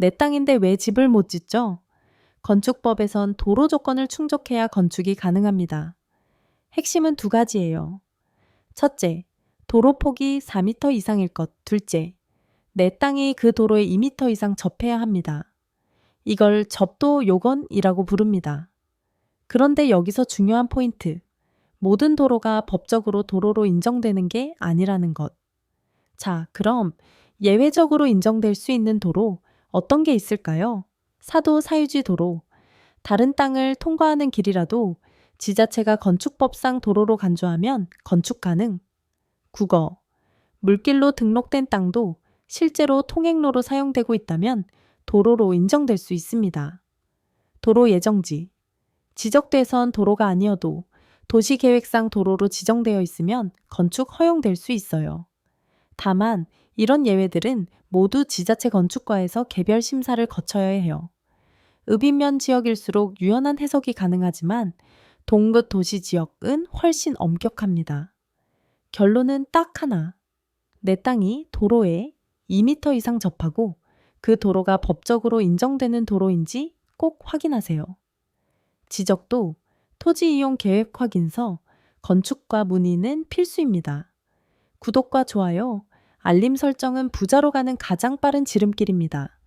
내 땅인데 왜 집을 못 짓죠? 건축법에선 도로 조건을 충족해야 건축이 가능합니다. 핵심은 두 가지예요. 첫째, 도로 폭이 4m 이상일 것. 둘째, 내 땅이 그 도로에 2m 이상 접해야 합니다. 이걸 접도 요건이라고 부릅니다. 그런데 여기서 중요한 포인트. 모든 도로가 법적으로 도로로 인정되는 게 아니라는 것. 자, 그럼 예외적으로 인정될 수 있는 도로 어떤 게 있을까요? 사도 사유지 도로. 다른 땅을 통과하는 길이라도 지자체가 건축법상 도로로 간주하면 건축 가능. 국어. 물길로 등록된 땅도 실제로 통행로로 사용되고 있다면 도로로 인정될 수 있습니다. 도로 예정지. 지적돼선 도로가 아니어도 도시계획상 도로로 지정되어 있으면 건축 허용될 수 있어요. 다만 이런 예외들은 모두 지자체 건축과에서 개별 심사를 거쳐야 해요. 읍인면 지역일수록 유연한 해석이 가능하지만 동급 도시 지역은 훨씬 엄격합니다. 결론은 딱 하나. 내 땅이 도로에 2m 이상 접하고 그 도로가 법적으로 인정되는 도로인지 꼭 확인하세요. 지적도 토지 이용 계획 확인서, 건축과 문의는 필수입니다. 구독과 좋아요, 알림 설정은 부자로 가는 가장 빠른 지름길입니다.